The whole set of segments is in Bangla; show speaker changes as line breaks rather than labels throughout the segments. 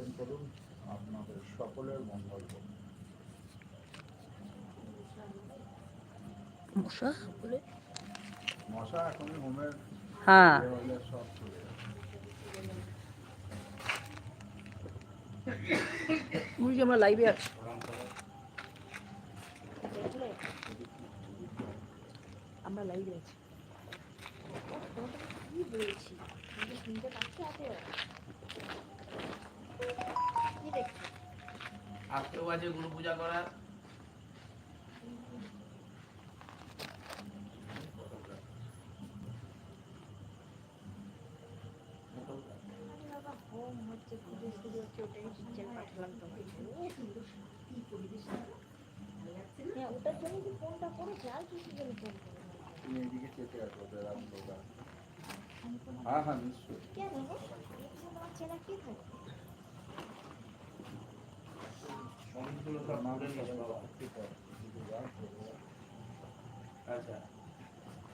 দর্শন করুন আপনাদের সকলের মঙ্গল হোক।
মশা বলে
মশা হোমের
হ্যাঁ।
সব চলে
আমরা লাইভে আছি। আমরা লাইভে আছি।
কি বলছি? শুনতে পাচ্ছি
আজকেও আছে গুরু পূজা করার
হ্যাঁ ওটার জন্য কি ফোনটা করেছে আর কিছু জন্য ফোন
তুমি এইদিকে চেপে আসো ওদের হ্যাঁ হ্যাঁ নিশ্চয়ই
কেন চেনা কে থাকে?
সব তুলে নিয়েছে বাবা আচ্ছা।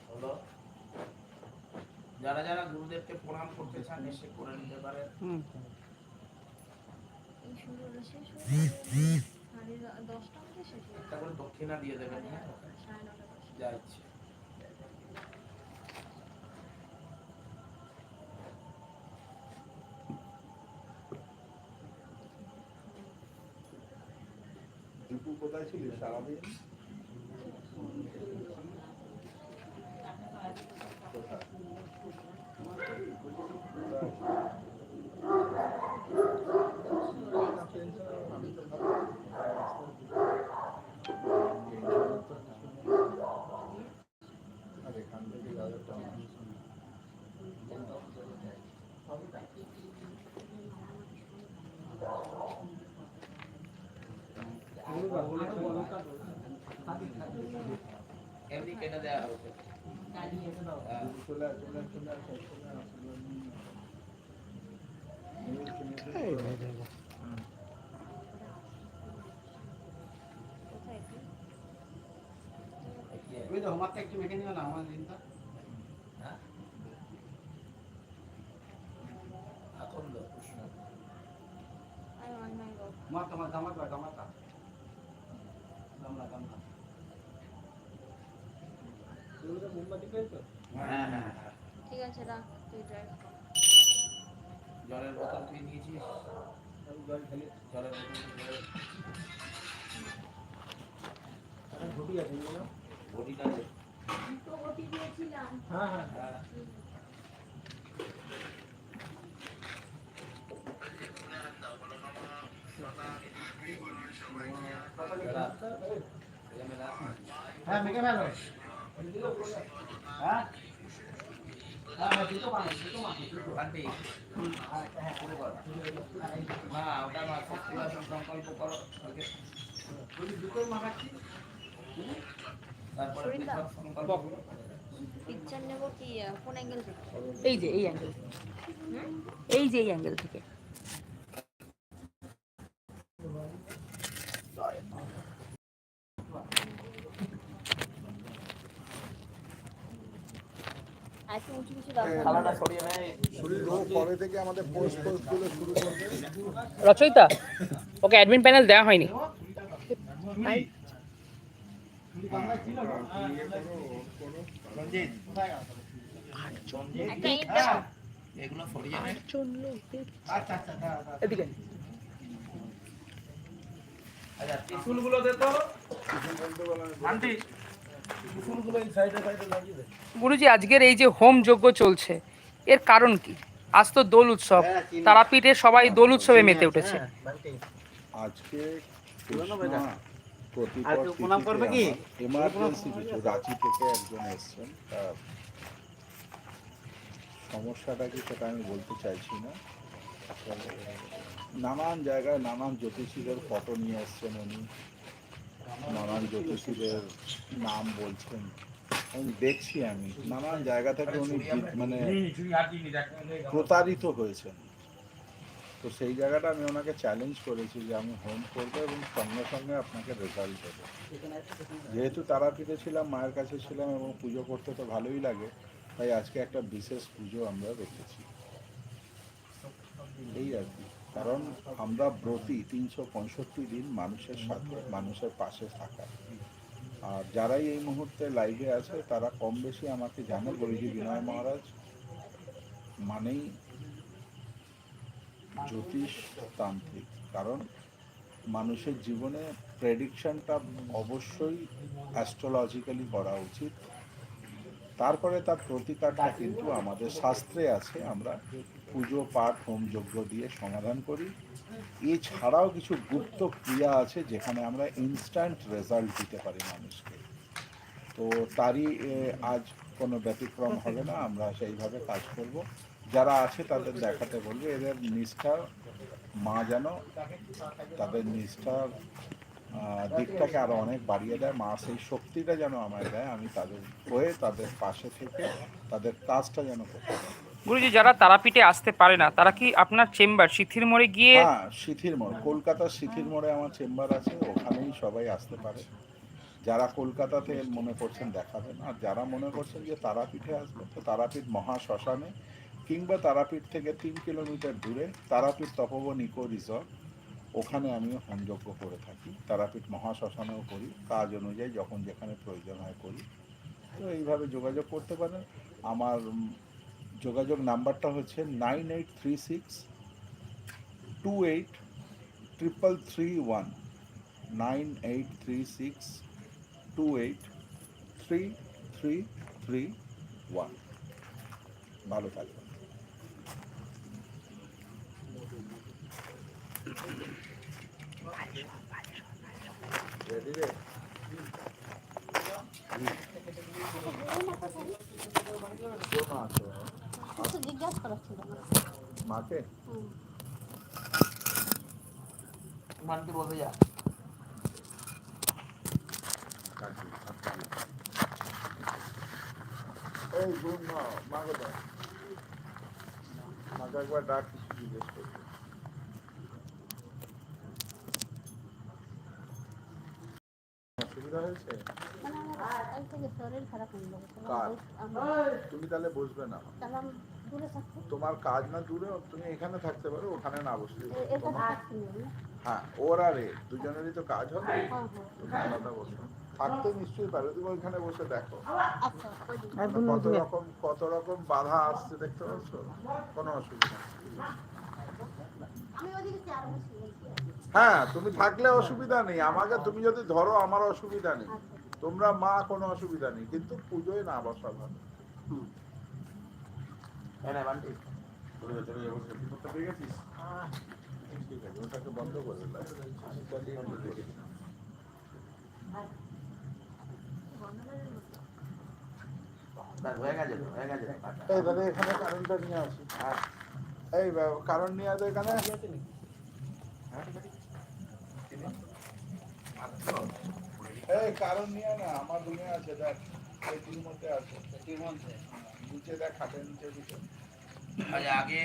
হলো যারা যারা গুরুদেবকে প্রণাম করতে চান এসে করে নিতে পারে। দক্ষিণা দিয়ে দেবেন হ্যাঁ? যা ইচ্ছে
কোথায় ছিলি সারাদিন কোথায়? আর এখান থেকে যাবে তো আমার
এমনি কেটে দেওয়া হচ্ছে হ্যাঁ।
চলে আয়, চলে আয়, চলে আয়, চলে আয়, চলে আয়। এই যে, এই যে।
কোথায় কি?
ওই তো হোমারটা একটু মেখে নিও না আমার দিনটা হ্যাঁ মা তোমার গামাতা গামাতা গামলা গামলা হ্যাঁ হ্যাঁ হ্যাঁ।
ঠিক আছে রাখ তুই ড্রাইভ কর।
জলের বোতল তুই নিয়েছিস? জলের বোতল তুই ঘটিটা দে
তো ওটি দিয়েছিলাম।
হ্যাঁ মেলা
হ্যাঁ। হ্যাঁ হ্যাঁ
কি কোন অ্যাঙ্গেল থেকে
এই যে এই অ্যাঙ্গেল এই যে এই অ্যাঙ্গেল থেকে
আর একটু উঁচু কিছু রাখব
থালাটা সরিয়ে নেয়
ও কবে থেকে আমাদের পোস্ট পোস্টগুলো শুরু করবে
রচয়িতা ওকে অ্যাডমিন প্যানেল দেওয়া হয়নি।
আচ্ছা আচ্ছা
আচ্ছা ত্রিশুলগুলো দে তো। আন্টি
গুরুজি আজকের এই যে হোম যজ্ঞ চলছে এর কারণ কি? আজ তো দোল উৎসব তারাপীঠে সবাই দোল উৎসবে মেতে উঠেছে।
হ্যাঁ,
আজকে রাঁচি থেকে একজন এসছেন সমস্যাটা কি সেটা আমি বলতে চাইছি না। নানান জায়গায় নানান জ্যোতিষীদের ফটো নিয়ে এসছেন উনি। নানান জ্যোতিষীদের নাম বলছেন। আমি দেখছি আমি নানান জায়গা থেকে উনি মানে প্রতারিত হয়েছেন। তো সেই জায়গাটা আমি ওনাকে চ্যালেঞ্জ করেছি যে আমি হোম করব এবং সঙ্গে সঙ্গে আপনাকে রেজাল্ট দেবো। যেহেতু তারাপীঠে ছিলাম মায়ের কাছে ছিলাম এবং পুজো করতে তো ভালোই লাগে তাই আজকে একটা বিশেষ পুজো আমরা রেখেছি। এই আর কি। কারণ আমরা ব্রতী, তিনশো পঁয়ষট্টি দিন মানুষের সাথে, মানুষের পাশে থাকা। আর যারাই এই মুহূর্তে লাইভে আছে, তারা কম বেশি আমাকে জানে গুরুজি বিনয় মহারাজ। মানেই জ্যোতিষ তান্ত্রিক কারণ মানুষের জীবনে প্রেডিকশনটা অবশ্যই অ্যাস্ট্রোলজিক্যালি করা উচিত। তারপরে তার প্রতিকারটা কিন্তু আমাদের শাস্ত্রে আছে। আমরা পুজো পাঠ হোম যজ্ঞ দিয়ে সমাধান করি। এছাড়াও কিছু গুপ্ত ক্রিয়া আছে যেখানে আমরা ইনস্ট্যান্ট রেজাল্ট দিতে পারি মানুষকে। তো তারই আজ কোনো ব্যতিক্রম হবে না আমরা সেইভাবে কাজ করব। যারা আছে তাদের দেখাতে বলব এদের নিষ্ঠার মা যেন তাদের নিষ্ঠার আহ, দিকটাকে আরও অনেক বাড়িয়ে দেয়। মা সেই শক্তিটা যেন আমায় দেয় আমি তাদের হয়ে তাদের পাশে থেকে তাদের কাজটা যেন করতে পারি।
গুরুজি যারা তারাপীঠে আসতে পারে না তারা কি আপনার চেম্বার শিথির মোড়ে গিয়ে
হ্যাঁ শিথির মোড় কলকাতার শিথির মোড়ে আমার চেম্বার আছে ওখানেই সবাই আসতে পারে। যারা কলকাতাতে মনে করছেন দেখাবেন আর যারা মনে করছেন যে তারাপীঠে আসবে তো তারাপীঠ মহা শ্মশানে কিংবা তারাপীঠ থেকে তিন কিলোমিটার দূরে তারাপীঠ তপবন ইকো রিসর্ট ওখানে আমি হোমযজ্ঞ করে থাকি, তারাপীঠ মহা শ্মশানেও করি, কাজ অনুযায়ী যখন যেখানে প্রয়োজন হয় করি। তো এইভাবে যোগাযোগ করতে পারেন। আমার যোগাযোগ নাম্বারটা হচ্ছে nine eight three six two eight triple three one. Nine eight three six two eight three three three one. ভালো থাকবেন Ready রে? কেউ না আছে
কিছু জিজ্ঞাসা করার ছিল না
মাকে।
মানকে বলবে যা।
এই গুণ না মাকে একবার ডাক কিছু জিজ্ঞেস করছি অসুবিধা হয়েছে
মানে আমার কাল থেকে শরীর খারাপ হয়ে গেল
তুমি তাহলে বসবে না। তোমার কাজ না দূরে তুমি এখানে থাকতে পারো ওখানে না বসলে হ্যাঁ ওর আর এ দুজনেরই তো কাজ হবে।
হ্যাঁ হ্যাঁ।
তুমি আলাদা বসো। থাকতে নিশ্চয়ই পারো তুমি ওইখানে বসে দেখো।
আচ্ছা।
কত রকম কত রকম বাধা আসছে দেখতে পাচ্ছ? কোনো অসুবিধা হ্যাঁ তুমি থাকলে অসুবিধা নেই। আমাকে তুমি যদি ধরো আমার অসুবিধা নেই।
আচ্ছা
তোমরা মা কোনো অসুবিধা নেই। কিন্তু পুজোয় না বসা ভালো
হ্যাঁ
বন্ধ করে
গেছে গেছে।
দাদা এখানে কারেন্টটা নিয়ে আসি।
হ্যাঁ
এই কারণ নিয়ে আসো এখানে। এই কারণ নিয়ে না আমার রুমে আছে দেখ। মধ্যে আছে। নিচে দেখ খাটের নিচে
আগে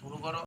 শুরু করো।